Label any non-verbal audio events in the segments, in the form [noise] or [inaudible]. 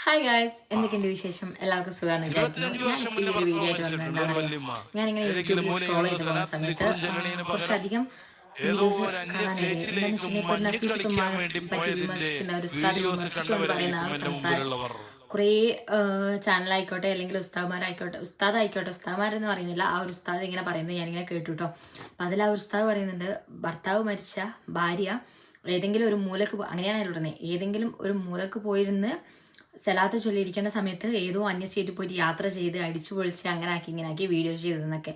Hi guys എന്തൊക്കെയുണ്ട് വിശേഷം? എല്ലാവർക്കും സുഖമാണ് ഞാൻ വീഡിയോ ആയിട്ട് ഞാനിങ്ങനെ യൂട്യൂബിൽ സ്ക്രോൾ ചെയ്ത് പോകുന്ന സമയത്ത് കുറച്ചധികം വീഡിയോസ് കാണാനിടയായി എന്താണെന്ന് വെച്ചിട്ടുണ്ടെങ്കിൽ പറ്റി വിമർശിക്കുന്ന ഒരു ഉസ്താദ് വിമർശിച്ചുകൊണ്ട് പറയുന്ന ആ സംസാരം. കുറേ ചാനലായിക്കോട്ടെ അല്ലെങ്കിൽ ഉസ്താദ്മാരായിക്കോട്ടെ ഉസ്താദായിക്കോട്ടെ ഉസ്താദ്മാരെന്ന് പറയുന്നില്ല. ആ ഒരു ഉസ്താദ് ഇങ്ങനെ പറയുന്നത് ഞാനിങ്ങനെ കേട്ടു കേട്ടോ അപ്പം അതിൽ ആ ഒരു ഉസ്താദ് പറയുന്നുണ്ട് ഭർത്താവ് മരിച്ച ഭാര്യ ഏതെങ്കിലും ഒരു മൂലക്ക് അങ്ങനെയാണ് അതിലുടനെ ഏതെങ്കിലും ഒരു മൂലക്ക് പോയിരുന്ന് സലാത്ത് ചൊല്ലിയിരിക്കുന്ന സമയത്ത് ഏതോ അന്യ സ്റ്റേറ്റിൽ പോയിട്ട് യാത്ര ചെയ്ത് അടിച്ചു പൊളിച്ച് അങ്ങനെ ആക്കി ഇങ്ങനെ ആക്കി വീഡിയോ ചെയ്തതെന്നൊക്കെ.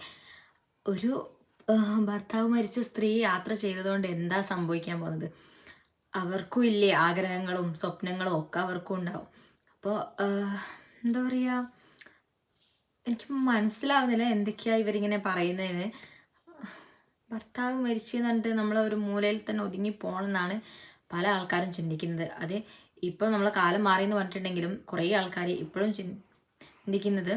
ഒരു ഭർത്താവ് മരിച്ച സ്ത്രീ യാത്ര ചെയ്തതുകൊണ്ട് എന്താ സംഭവിക്കാൻ പോകുന്നത്? അവർക്കും ഇല്ലേ ആഗ്രഹങ്ങളും സ്വപ്നങ്ങളും ഒക്കെ അവർക്കും ഉണ്ടാവും. അപ്പോൾ എന്താ പറയുക എനിക്ക് മനസ്സിലാവുന്നില്ല എന്തൊക്കെയാണ് ഇവരിങ്ങനെ പറയുന്നതിന് ഭർത്താവ് മരിച്ചു എന്ന് പറഞ്ഞിട്ട് നമ്മൾ ഒരു മൂലയിൽ തന്നെ ഒതുങ്ങി പോകണമെന്നാണ് പല ആൾക്കാരും ചിന്തിക്കുന്നത്. അത് ഇപ്പം നമ്മൾ കാലം മാറി എന്ന് പറഞ്ഞിട്ടുണ്ടെങ്കിലും കുറേ ആൾക്കാർ ഇപ്പോഴും ചിന്തിക്കുന്നത്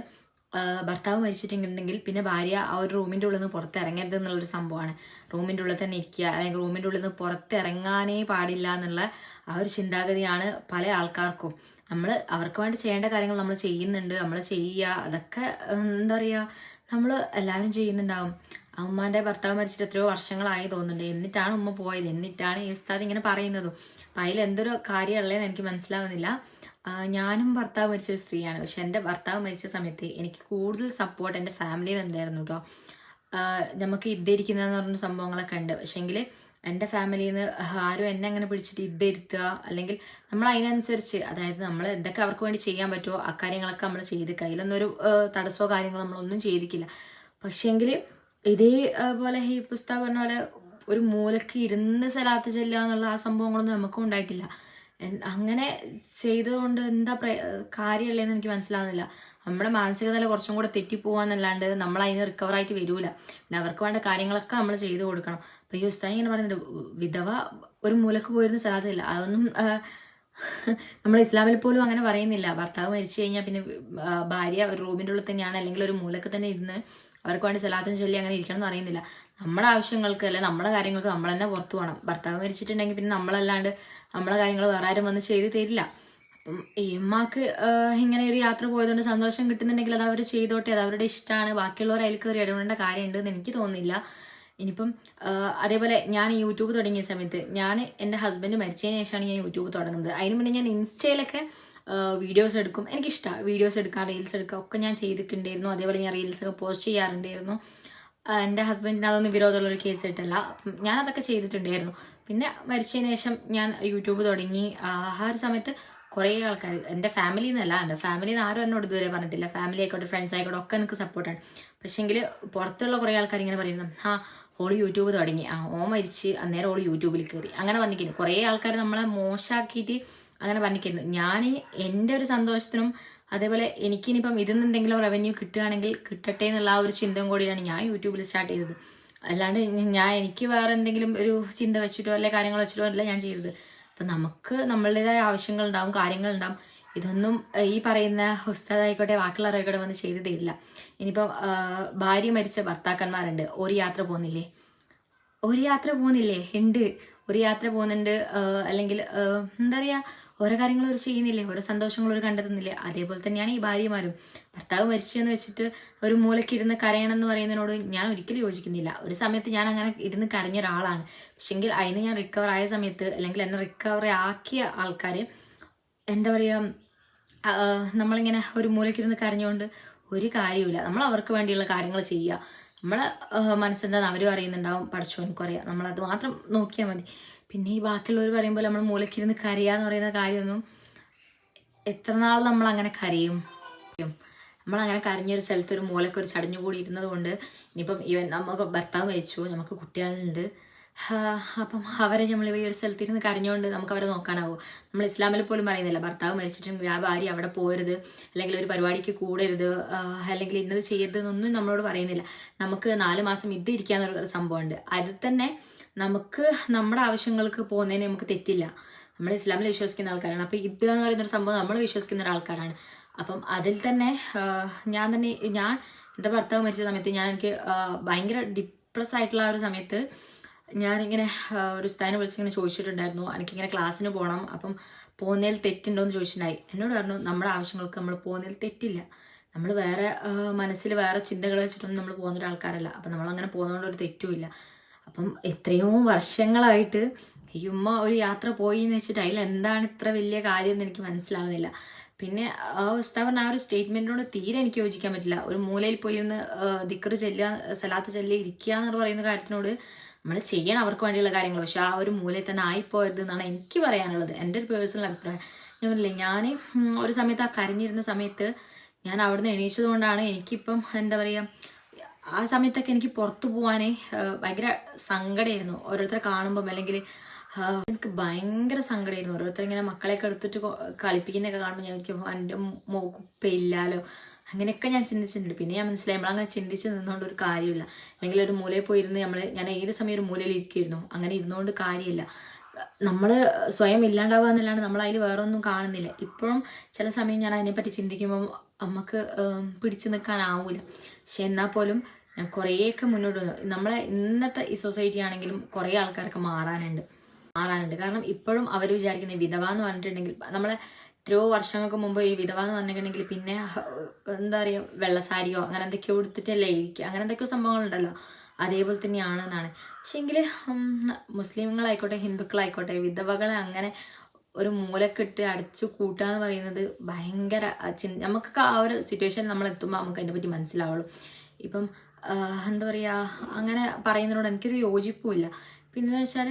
ഭർത്താവ് മരിച്ചിട്ടുണ്ടെങ്കിൽ പിന്നെ ഭാര്യ ആ ഒരു റൂമിന്റെ ഉള്ളിൽ നിന്ന് പുറത്തിറങ്ങരുത് എന്നുള്ളൊരു സംഭവമാണ്. റൂമിന്റെ ഉള്ളിൽ തന്നെ ഇരിക്കുക അല്ലെങ്കിൽ റൂമിന്റെ ഉള്ളിൽ നിന്ന് പുറത്തിറങ്ങാനേ പാടില്ല എന്നുള്ള ആ ഒരു ചിന്താഗതിയാണ് പല ആൾക്കാർക്കും. നമ്മൾ അവർക്ക് വേണ്ടി ചെയ്യേണ്ട കാര്യങ്ങൾ നമ്മൾ ചെയ്യുന്നുണ്ട് നമ്മൾ ചെയ്യുക അതൊക്കെ എന്താ പറയുക നമ്മൾ എല്ലാവരും ചെയ്യുന്നുണ്ടാവും. ഉമ്മാന്റെ ഭർത്താവ് മരിച്ചിട്ട് എത്രയോ വർഷങ്ങളായി തോന്നുന്നുണ്ട്. എന്നിട്ടാണ് ഉമ്മ പോയത്. എന്നിട്ടാണ് ഈ ഉസ്താദ് ഇങ്ങനെ പറയുന്നതും. അപ്പം അതിൽ എന്തൊരു കാര്യമുള്ളതെന്ന് എനിക്ക് മനസ്സിലാവുന്നില്ല. ഞാനും ഭർത്താവ് മരിച്ച ഒരു സ്ത്രീയാണ്. പക്ഷെ എന്റെ ഭർത്താവ് മരിച്ച സമയത്ത് എനിക്ക് കൂടുതൽ സപ്പോർട്ട് എന്റെ ഫാമിലിയിൽ ഉണ്ടായിരുന്നു കേട്ടോ നമുക്ക് ഇദ്ദരിക്കുന്നതെന്ന് പറഞ്ഞ സംഭവങ്ങളൊക്കെ ഉണ്ട്. പക്ഷെങ്കിൽ എന്റെ ഫാമിലിയിൽ നിന്ന് ആരും എന്നെ അങ്ങനെ പിടിച്ചിട്ട് ഇദ്ദരുത്തുക അല്ലെങ്കിൽ നമ്മൾ അതിനനുസരിച്ച് അതായത് നമ്മൾ എന്തൊക്കെ അവർക്ക് വേണ്ടി ചെയ്യാൻ പറ്റുമോ അക്കാര്യങ്ങളൊക്കെ കാര്യങ്ങളൊക്കെ നമ്മൾ ചെയ്ത്. കയ്യിലൊന്നൊരു തടസ്സമോ കാര്യങ്ങളോ നമ്മളൊന്നും ചെയ്തിക്കില്ല പക്ഷേങ്കിൽ ഇതേ ആ, പോലെ ഈ പുസ്തകം പറഞ്ഞ പോലെ ഒരു മൂലക്ക് ഇരുന്ന് സലാത്ത് ചെല്ലുക എന്നുള്ള ആ സംഭവങ്ങളൊന്നും നമുക്കും ഉണ്ടായിട്ടില്ല. അങ്ങനെ ചെയ്തതുകൊണ്ട് എന്താ പ്ര കാര്യമുള്ളതെന്ന് എനിക്ക് മനസ്സിലാവുന്നില്ല. നമ്മുടെ മാനസിക നില കുറച്ചും കൂടെ തെറ്റിപ്പോവാന്നല്ലാണ്ട് നമ്മൾ അതിന് റിക്കവർ ആയിട്ട് വരൂല. പിന്നെ അവർക്ക് വേണ്ട കാര്യങ്ങളൊക്കെ നമ്മൾ ചെയ്തു കൊടുക്കണം. അപ്പൊ ഈ ഉസ്താദ് ഇങ്ങനെ പറയുന്നത് വിധവ ഒരു മൂലക്ക് പോയിരുന്ന സ്ഥലത്തില്ല അതൊന്നും [laughs] നമ്മൾ ഇസ്ലാമിൽ പോലും അങ്ങനെ പറയുന്നില്ല. ഭർത്താവ് മരിച്ചു കഴിഞ്ഞാൽ പിന്നെ ഭാര്യ ഒരു റൂമിന്റെ ഉള്ളിൽ തന്നെയാണ് അല്ലെങ്കിൽ ഒരു മൂലക്ക് തന്നെ ഇരുന്ന് അവർക്ക് വേണ്ടി സലാത്തും ചൊല്ലി അങ്ങനെ ഇരിക്കണം എന്ന് പറയുന്നില്ല. നമ്മുടെ ആവശ്യങ്ങൾക്ക് അല്ലെ നമ്മുടെ കാര്യങ്ങൾക്ക് നമ്മൾ തന്നെ പുറത്തു പോകണം. ഭർത്താവ് മരിച്ചിട്ടുണ്ടെങ്കിൽ പിന്നെ നമ്മളല്ലാണ്ട് നമ്മളെ കാര്യങ്ങൾ വേറെ ആരും വന്ന് ചെയ്ത് തരില്ല. അപ്പം ഈ ഉമ്മാക്ക് ഇങ്ങനെ ഒരു യാത്ര പോയതുകൊണ്ട് സന്തോഷം കിട്ടുന്നുണ്ടെങ്കിൽ അത് അവർ ചെയ്തോട്ടെ അത് അവരുടെ ഇഷ്ടമാണ് ബാക്കിയുള്ളവർ അതിൽ കയറി ഇടപെടേണ്ട കാര്യമുണ്ട് എന്ന് എനിക്ക് തോന്നുന്നില്ല. ഇനിയിപ്പം അതേപോലെ ഞാൻ യൂട്യൂബ് തുടങ്ങിയ സമയത്ത് ഞാൻ എന്റെ ഹസ്ബൻഡ് മരിച്ചതിന് ശേഷമാണ് ഞാൻ യൂട്യൂബ് തുടങ്ങുന്നത്. അതിന് മുന്നേ ഞാൻ ഇൻസ്റ്റയിലൊക്കെ വീഡിയോസ് എടുക്കും. എനിക്കിഷ്ടമാണ് വീഡിയോസ് എടുക്കാം റീൽസ് എടുക്കാം ഒക്കെ ഞാൻ ചെയ്തിട്ടുണ്ടായിരുന്നു. അതേപോലെ ഞാൻ റീൽസ് ഒക്കെ പോസ്റ്റ് ചെയ്യാറുണ്ടായിരുന്നു. എന്റെ ഹസ്ബൻഡിന് അതൊന്നും വിരോധമുള്ള ഒരു കേസ് ഇട്ടല്ല. അപ്പം ഞാനതൊക്കെ ചെയ്തിട്ടുണ്ടായിരുന്നു. പിന്നെ മരിച്ചതിന് ശേഷം ഞാൻ യൂട്യൂബ് തുടങ്ങി. ആ ഒരു സമയത്ത് കുറേ ആൾക്കാർ എന്റെ ഫാമിലിയിൽ നിന്നല്ല എന്റെ ഫാമിലിയിൽ നിന്ന് ആരും എന്നോട് ഇതുവരെ പറഞ്ഞിട്ടില്ല. ഫാമിലി ആയിക്കോട്ടെ ഫ്രണ്ട്സ് ആയിക്കോട്ടെ ഒക്കെ എനിക്ക് സപ്പോർട്ടാണ് പക്ഷേങ്കിൽ പുറത്തുള്ള കുറേ ആൾക്കാർ ഇങ്ങനെ പറയുന്നു ആ ഓൾ യൂട്യൂബ് തുടങ്ങി. ആ ഓ മരിച്ച് അന്നേരം ഓൾ യൂട്യൂബിൽ കയറി അങ്ങനെ പറഞ്ഞിരിക്കുന്നു. കുറേ ആൾക്കാർ നമ്മളെ മോശമാക്കിയിട്ട് അങ്ങനെ പറഞ്ഞിരിക്കുന്നു. ഞാൻ എന്റെ ഒരു സന്തോഷത്തിനും അതേപോലെ എനിക്കിനിപ്പം ഇതിൽ നിന്ന് എന്തെങ്കിലും റവന്യൂ കിട്ടുകയാണെങ്കിൽ കിട്ടട്ടെ എന്നുള്ള ആ ഒരു ചിന്തയും കൂടിയാണ് ഞാൻ യൂട്യൂബിൽ സ്റ്റാർട്ട് ചെയ്തത്. അല്ലാണ്ട് ഞാൻ എനിക്ക് വേറെ എന്തെങ്കിലും ഒരു ചിന്ത വെച്ചിട്ടോ അല്ലെ കാര്യങ്ങൾ വെച്ചിട്ടോ അല്ല ഞാൻ ചെയ്തത്. അപ്പം നമുക്ക് നമ്മളുടേതായ കാര്യങ്ങൾ കാര്യങ്ങളുണ്ടാവും. ഇതൊന്നും ഈ പറയുന്ന ഉസ്താദായിക്കോട്ടെ ബാക്കിയുള്ളവരായിക്കോട്ടെ വന്ന് ചെയ്തു തരില്ല. ഇനിയിപ്പം ഭാര്യ മരിച്ച ഭർത്താക്കന്മാരുണ്ട്. ഒരു യാത്ര പോകുന്നില്ലേ ഒരു യാത്ര പോകുന്നില്ലേ ഉണ്ട്. ഒരു യാത്ര പോകുന്നുണ്ട് അല്ലെങ്കിൽ എന്താ പറയുക ഓരോ കാര്യങ്ങൾ അവർ ചെയ്യുന്നില്ലേ ഓരോ സന്തോഷങ്ങൾ അവർ കണ്ടെത്തുന്നില്ലേ അതേപോലെ തന്നെയാണ് ഈ ഭാര്യമാരും. ഭർത്താവ് മരിച്ചു എന്ന് വെച്ചിട്ട് ഒരു മൂലയ്ക്ക് ഇരുന്ന് കരയണം എന്ന് പറയുന്നതിനോട് ഞാൻ ഒരിക്കലും യോജിക്കുന്നില്ല. ഒരു സമയത്ത് ഞാൻ അങ്ങനെ ഇരുന്ന് കരഞ്ഞ ഒരാളാണ്. പക്ഷെങ്കിൽ അതിന് ഞാൻ റിക്കവർ ആയ സമയത്ത് അല്ലെങ്കിൽ എന്നെ റിക്കവർ ആക്കിയ ആൾക്കാർ എന്താ പറയുക നമ്മളിങ്ങനെ ഒരു മൂലക്കിരുന്ന് കരഞ്ഞുകൊണ്ട് ഒരു കാര്യമില്ല നമ്മൾ അവർക്ക് വേണ്ടിയുള്ള കാര്യങ്ങൾ ചെയ്യുക. നമ്മളെ മനസ്സെന്താന്ന് അവരും അറിയുന്നുണ്ടാവും പഠിച്ചോനിക്കും അറിയാം നമ്മളത് മാത്രം നോക്കിയാൽ മതി. പിന്നെ ഈ ബാക്കിയുള്ളവർ പറയുമ്പോൾ നമ്മൾ മൂലക്കിരുന്ന് കരയാന്ന് പറയുന്ന കാര്യമൊന്നും എത്ര നാൾ നമ്മൾ അങ്ങനെ കരയും? നമ്മളങ്ങനെ കരഞ്ഞൊരു സ്ഥലത്ത് ഒരു മൂലക്കൊരു ചടഞ്ഞു കൂടി ഇരുന്നത് കൊണ്ട് ഇനിയിപ്പം ഇവൻ നമുക്ക് ഭർത്താവ് മരിച്ചു നമുക്ക് കുട്ടികളുണ്ട്. അപ്പം അവരെ നമ്മൾ ഈ ഒരു സ്ഥലത്തിരുന്ന് കരഞ്ഞുകൊണ്ട് നമുക്ക് അവരെ നോക്കാനാവോ? നമ്മൾ ഇസ്ലാമിൽ പോലും പറയുന്നില്ല. ഭർത്താവ് മരിച്ചിട്ടുണ്ടെങ്കിൽ ആ ഭാര്യ അവിടെ പോരുത് അല്ലെങ്കിൽ ഒരു പരിപാടിക്ക് കൂടരുത് അല്ലെങ്കിൽ ഇന്നത് ചെയ്യരുത് എന്നൊന്നും നമ്മളോട് പറയുന്നില്ല. നമുക്ക് നാല് മാസം ഇത് ഇരിക്കാന്നൊരു സംഭവമുണ്ട്. അതിൽ തന്നെ നമുക്ക് നമ്മുടെ ആവശ്യങ്ങൾക്ക് പോകുന്നതിന് നമുക്ക് തെറ്റില്ല. നമ്മൾ ഇസ്ലാമിൽ വിശ്വസിക്കുന്ന ആൾക്കാരാണ്. അപ്പോൾ ഇത് എന്ന് പറയുന്ന ഒരു സംഭവം നമ്മൾ വിശ്വസിക്കുന്ന ഒരാൾക്കാരാണ് അപ്പം അതിൽ തന്നെ ഞാൻ തന്നെ ഞാൻ എന്റെ ഭർത്താവ് മരിച്ച സമയത്ത് ഞാൻ എനിക്ക് ഭയങ്കര ഡിപ്രസ് ആയിട്ടുള്ള ആ ഒരു സമയത്ത് ഞാനിങ്ങനെ ഒരു സ്ഥാനം വിളിച്ചിങ്ങനെ ചോദിച്ചിട്ടുണ്ടായിരുന്നു. എനിക്കിങ്ങനെ ക്ലാസ്സിന് പോകണം അപ്പം പോകുന്നതിൽ തെറ്റുണ്ടോ എന്ന് ചോദിച്ചിട്ടുണ്ടായി. എന്നോട് പറഞ്ഞു നമ്മുടെ ആവശ്യങ്ങൾക്ക് നമ്മൾ പോകുന്നതിൽ തെറ്റില്ല. നമ്മൾ വേറെ മനസ്സിൽ വേറെ ചിന്തകൾ വെച്ചിട്ടൊന്നും നമ്മൾ പോകുന്ന ഒരു ആൾക്കാരല്ല. അപ്പം നമ്മളങ്ങനെ പോകുന്നതുകൊണ്ട് ഒരു തെറ്റുമില്ല അപ്പം എത്രയോ വർഷങ്ങളായിട്ട് ഈ ഉമ്മ ഒരു യാത്ര പോയി എന്ന് വെച്ചിട്ട് അതിൽ എന്താണ് ഇത്ര വലിയ കാര്യം എന്ന് എനിക്ക് മനസ്സിലാവുന്നില്ല. പിന്നെ ആ ഉസ്താവ് ആ ഒരു സ്റ്റേറ്റ്മെന്റിനോട് തീരെ എനിക്ക് യോജിക്കാൻ പറ്റില്ല. ഒരു മൂലയിൽ പോയി ഒന്ന് ദിക്കറ് ചെല്ലുക സലാത്ത് ചെല്ലുക ഇരിക്കുക എന്ന് പറയുന്ന കാര്യത്തിനോട് നമ്മൾ ചെയ്യണം അവർക്ക് വേണ്ടിയുള്ള കാര്യങ്ങൾ. പക്ഷെ ആ ഒരു മൂലയിൽ തന്നെ ആയിപ്പോയത് എന്നാണ് എനിക്ക് പറയാനുള്ളത്. എന്റെ ഒരു പേഴ്സണൽ അഭിപ്രായം. ഞാൻ പറഞ്ഞില്ലേ ഞാൻ ഒരു സമയത്ത് ആ കരഞ്ഞിരുന്ന സമയത്ത് ഞാൻ അവിടുന്ന് എണീച്ചത് കൊണ്ടാണ് എനിക്കിപ്പം എന്താ പറയുക ആ സമയത്തൊക്കെ എനിക്ക് പുറത്തു പോകാനേ ഭയങ്കര സങ്കടമായിരുന്നു ഓരോരുത്തരെ കാണുമ്പം അല്ലെങ്കിൽ എനിക്ക് ഭയങ്കര സങ്കടമായിരുന്നു ഓരോരുത്തർ ഇങ്ങനെ മക്കളെയൊക്കെ എടുത്തിട്ട് കളിപ്പിക്കുന്നൊക്കെ കാണുമ്പോൾ ഞാൻ എനിക്ക് എന്റെ മോക്കുപ്പയില്ലാലോ അങ്ങനെയൊക്കെ ഞാൻ ചിന്തിച്ചിട്ടുണ്ട്. പിന്നെ ഞാൻ മനസ്സിലായി നമ്മളങ്ങനെ ചിന്തിച്ച് നിന്നുകൊണ്ട് ഒരു കാര്യമില്ല. അല്ലെങ്കിൽ ഒരു മൂലയിൽ പോയിരുന്ന് നമ്മൾ ഞാൻ ഏത് സമയം ഒരു മൂലയിൽ ഇരിക്കുമായിരുന്നു? അങ്ങനെ ഇരുന്നുകൊണ്ട് കാര്യമില്ല. നമ്മൾ സ്വയം ഇല്ലാണ്ടാവുക എന്നല്ലാണ്ട് നമ്മൾ അതിൽ വേറെ ഒന്നും കാണുന്നില്ല. ഇപ്പോഴും ചില സമയം ഞാൻ അതിനെപ്പറ്റി ചിന്തിക്കുമ്പോൾ നമുക്ക് പിടിച്ചു നിൽക്കാനാവൂല പക്ഷെ എന്നാൽ പോലും ഞാൻ കുറേയൊക്കെ മുന്നോട്ട് വന്നു. നമ്മളെ ഇന്നത്തെ ഈ സൊസൈറ്റി ആണെങ്കിലും കുറേ ആൾക്കാരൊക്കെ മാറാനുണ്ട്. മാറാനുണ്ട്. കാരണം ഇപ്പോഴും അവർ വിചാരിക്കുന്ന വിധവ എന്ന് പറഞ്ഞിട്ടുണ്ടെങ്കിൽ നമ്മളെ എത്രയോ വർഷങ്ങൾക്ക് മുമ്പ് ഈ വിധവ എന്ന് പറഞ്ഞിട്ടുണ്ടെങ്കിൽ പിന്നെ എന്താ പറയുക വെള്ളസാരിയോ അങ്ങനെ എന്തൊക്കെയോ എടുത്തിട്ടല്ലേ ഇരിക്കുക. അങ്ങനെ എന്തൊക്കെയോ സംഭവങ്ങളുണ്ടല്ലോ. അതേപോലെ തന്നെയാണെന്നാണ് പക്ഷേങ്കിൽ മുസ്ലിങ്ങളായിക്കോട്ടെ ഹിന്ദുക്കളായിക്കോട്ടെ വിധവകളെ അങ്ങനെ ഒരു മൂലക്കിട്ട് അടച്ചു കൂട്ടുക എന്ന് പറയുന്നത് ഭയങ്കര നമുക്കൊക്കെ ആ ഒരു സിറ്റുവേഷൻ നമ്മൾ എത്തുമ്പോൾ നമുക്ക് അതിനെ പറ്റി മനസ്സിലാവുള്ളൂ. ഇപ്പം എന്താ പറയുക അങ്ങനെ പറയുന്നതിനോട് എനിക്കൊരു യോജിപ്പുമില്ല. പിന്നെ വെച്ചാൽ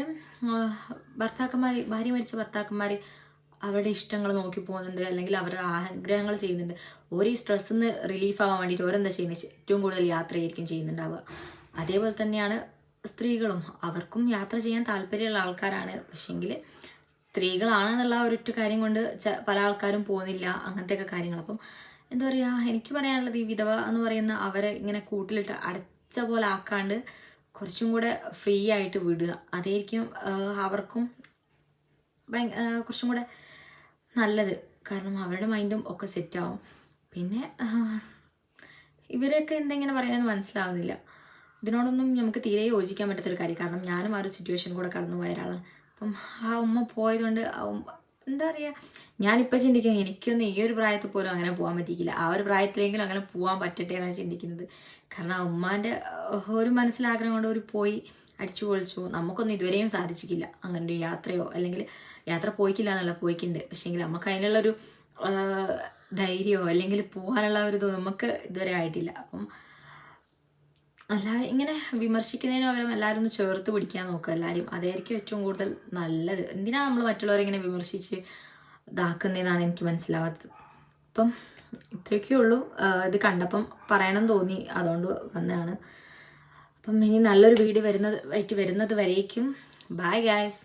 ഭർത്താക്കന്മാർ ഭാര്യ മരിച്ച ഭർത്താക്കന്മാർ അവരുടെ ഇഷ്ടങ്ങൾ നോക്കി പോകുന്നുണ്ട് അല്ലെങ്കിൽ അവരുടെ ആഗ്രഹങ്ങൾ ചെയ്യുന്നുണ്ട്. ഓരോ സ്ട്രെസ്സിൽ നിന്ന് റിലീഫ് ആവാൻ വേണ്ടിയിട്ട് എന്താ ചെയ്യുന്നത് ഏറ്റവും കൂടുതൽ യാത്രയായിരിക്കും ചെയ്യുന്നുണ്ടാവുക. അതേപോലെ തന്നെയാണ് സ്ത്രീകളും. അവർക്കും യാത്ര ചെയ്യാൻ താല്പര്യമുള്ള ആൾക്കാരാണ്. പക്ഷേങ്കിൽ സ്ത്രീകളാണെന്നുള്ള ഒരൊറ്റ കാര്യം കൊണ്ട് പല ആൾക്കാരും പോകുന്നില്ല അങ്ങനത്തെയൊക്കെ കാര്യങ്ങൾ. അപ്പം എന്താ പറയുക എനിക്ക് പറയാനുള്ളത് ഈ വിധവ എന്ന് പറയുന്ന അവരെ ഇങ്ങനെ കൂട്ടിലിട്ട് അടച്ച പോലെ ആക്കാണ്ട് കുറച്ചും കൂടെ ഫ്രീ ആയിട്ട് വിടുക. അതായിരിക്കും അവർക്കും കുറച്ചും കൂടെ നല്ലത്. കാരണം അവരുടെ മൈൻഡും ഒക്കെ സെറ്റാവും. പിന്നെ ഇവരെയൊക്കെ എന്തെങ്ങനെ പറയുന്നതെന്ന് മനസ്സിലാവുന്നില്ല. ഇതിനോടൊന്നും നമുക്ക് തീരെ യോജിക്കാൻ പറ്റാത്തൊരു കാര്യം. കാരണം ഞാനും ആ ഒരു സിറ്റുവേഷൻ കൂടെ കടന്നു പോയ ഒരാളാണ്. അപ്പം ആ ഉമ്മ പോയതുകൊണ്ട് എന്താ പറയുക ഞാനിപ്പോൾ ചിന്തിക്കുന്നത് എനിക്കൊന്നും ഈ ഒരു പ്രായത്തിൽ പോലും അങ്ങനെ പോകാൻ പറ്റിയില്ല ആ ഒരു പ്രായത്തിലെങ്കിലും അങ്ങനെ പോകാൻ പറ്റട്ടെ എന്നാണ് ചിന്തിക്കുന്നത്. കാരണം ആ ഉമ്മാന്റെ ഒരു മനസ്സിലാഗ്രഹം കൊണ്ട് ഒരു പോയി അടിച്ചു പൊളിച്ചു. നമുക്കൊന്നും ഇതുവരെയും സാധിച്ചിട്ടില്ല. അങ്ങനെ ഒരു യാത്രയോ അല്ലെങ്കിൽ യാത്ര പോയിക്കില്ല എന്നുള്ള പോയിക്കുണ്ട് പക്ഷേങ്കിൽ നമുക്ക് അതിനുള്ളൊരു ധൈര്യമോ അല്ലെങ്കിൽ പോകാനുള്ള ഒരു ഇത് നമുക്ക് ഇതുവരെ ആയിട്ടില്ല. അപ്പം എല്ലാവരും ഇങ്ങനെ വിമർശിക്കുന്നതിന് പകരം എല്ലാവരും ഒന്ന് ചേർത്ത് പിടിക്കാൻ നോക്കുക എല്ലാവരും. അതായിരിക്കും ഏറ്റവും കൂടുതൽ നല്ലത്. എന്തിനാണ് നമ്മൾ മറ്റുള്ളവരെ ഇങ്ങനെ വിമർശിച്ച് ഇതാക്കുന്നതെന്നാണ് എനിക്ക് മനസ്സിലാവാത്തത്. അപ്പം ഇത്രയൊക്കെ ഉള്ളൂ. ഇത് കണ്ടപ്പം പറയണം തോന്നി അതുകൊണ്ട് വന്നതാണ്. അപ്പം ഇനി നല്ലൊരു വീഡിയോ വരുന്നത് ആയിട്ട് വരുന്നത് വരേക്കും. Bye guys